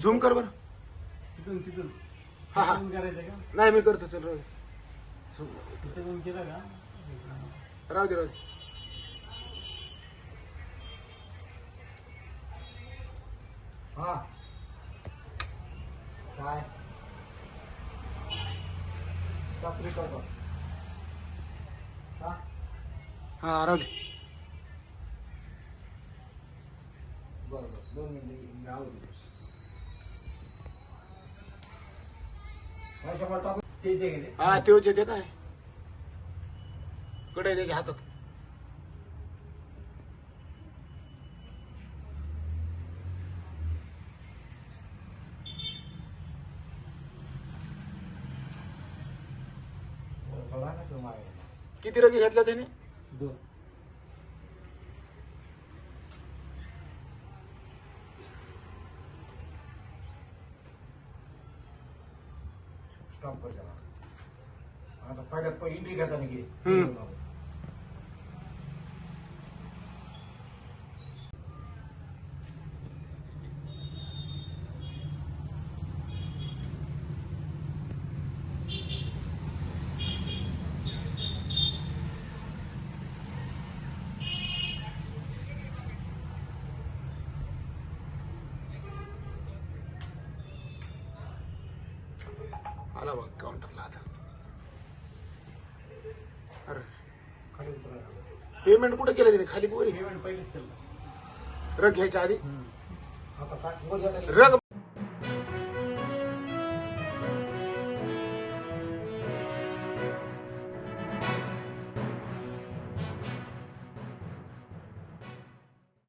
झुम. कर बरं. तिथून तिथून. हा, हा. करायचं का? नाही मी करतो चल राहू दे. केलं का? राहू दे राहू दे. हा. काय? रात्री करतो. हा? हा राहू दे. बरं बरं. दोन मिनिटं राहू दे. हा, तेच येते काय कडे त्याच्या हातात. किती रगी घेतल्या त्याने? दोन. स्टॉप कर त्याला आता पहिल्यात पण आला बघ काउंटरला आता. अरे खाली उतरायला पेमेंट कुठे केलं त्याने खाली पोरी? पेमेंट पहिलेच केलं. रग घ्यायच्या आधी. आता काय? रग